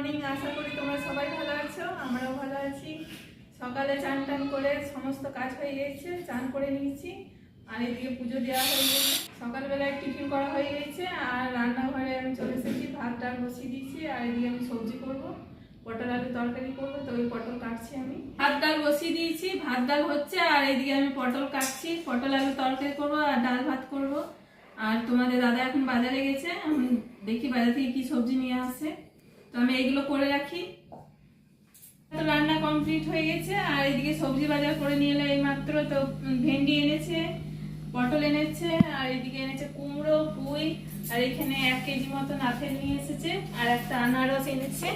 Morning আশা করি তোমরা সবাই ভালো আছো, আমরাও ভালো আছি। সকালে চান টান করে সমস্ত কাজ হয়ে গেছে, চান করে নিয়েছি, আর এদিকে পুজো দেওয়া হয়ে গেছে। সকালবেলায় টিফিন করা হয়ে গেছে, আর রান্নাঘরে আমি চলে এসেছি, ভাত, ডাল বসিয়ে দিয়েছি, আর এদিকে আমি সবজি করব, পটল আলু তরকারি করব, তো ওই পটল কাটছি আমি। ভাত, ডাল বসিয়ে দিয়েছি, ভাত, ডাল হচ্ছে, আর এদিকে আমি পটল কাটছি, পটল আলু তরকারি করব, আর ডাল ভাত করব। আর তোমাদের দাদা এখন বাজারে গেছে দেখি বাজার থেকে কি সবজি নিয়ে আসে। তো আমি এইগুলো করে রাখি। রান্না কমপ্লিট হয়ে গেছে, আর এদিকে সবজি বাজার করে নিয়ে এলো এই মাত্র তো ভেন্ডি এনেছে, পটল এনেছে, আর এদিকে এনেছে কুমড়ো, পুঁই, আর এখানে এক কেজি মতন আপেল নিয়ে এসেছে, আর একটা আনারস এনেছে।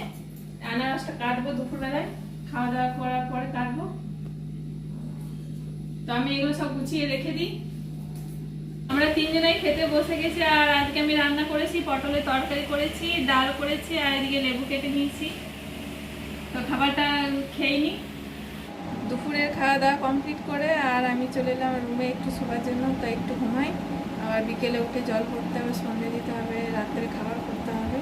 আনারসটা কাটবো দুপুরবেলায়, খাওয়া দাওয়া করার পরে কাটবো। তো আমি এগুলো সব গুছিয়ে রেখে দিই। আমরা তিনজনাই খেতে বসে গেছি আর আজকে আমি রান্না করেছি পটলের তরকারি করেছি ডাল করেছি আর এদিকে লেবু কেটে নিয়েছি। তো খাবারটা খেয়ে নি। দুপুরের খাওয়া দাওয়া কমপ্লিট করে আর আমি চলে এলাম রুমে একটু শোবার জন্য তো একটু ঘুমাই। আবার বিকেলে উঠে জল করতে হবে সন্ধে দিতে হবে রাত্রে খাবার করতে হবে।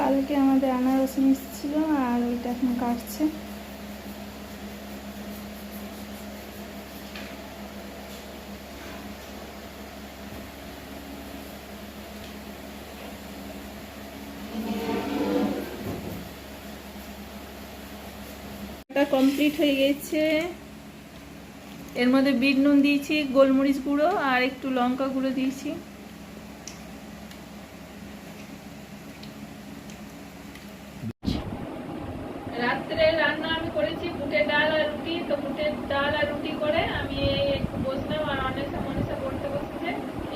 কালকে আমাদের আনারস মিশছিল আর ওইটা এখন কাটছে। এটা কমপ্লিট হয়ে গেছে। এর মধ্যে বিট নুন দিয়েছি, গোলমরিচ গুঁড়ো আর একটু লঙ্কা গুঁড়ো দিয়েছি। রাত্রে রান্না আমি করেছি ডাল আর রুটি। তো বুটের ডাল আর রুটি করে আমি একটু বসলাম আর অনেসা মনেসা পড়তে বসেছে।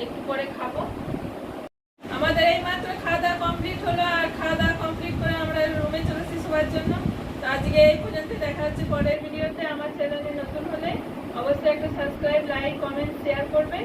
একটু পরে খাব। আমাদের এই মাত্র খাওয়া দাওয়া কমপ্লিট হলো আর খাওয়া দাওয়া কমপ্লিট করে আমরা রুমে চলেছি শোয়ার জন্য। তো আজকে এই পর্যন্ত। দেখা হচ্ছে পরের ভিডিওতে। আমার চ্যানেলে নতুন হলে অবশ্যই একটা সাবস্ক্রাইব লাইক কমেন্ট শেয়ার করবে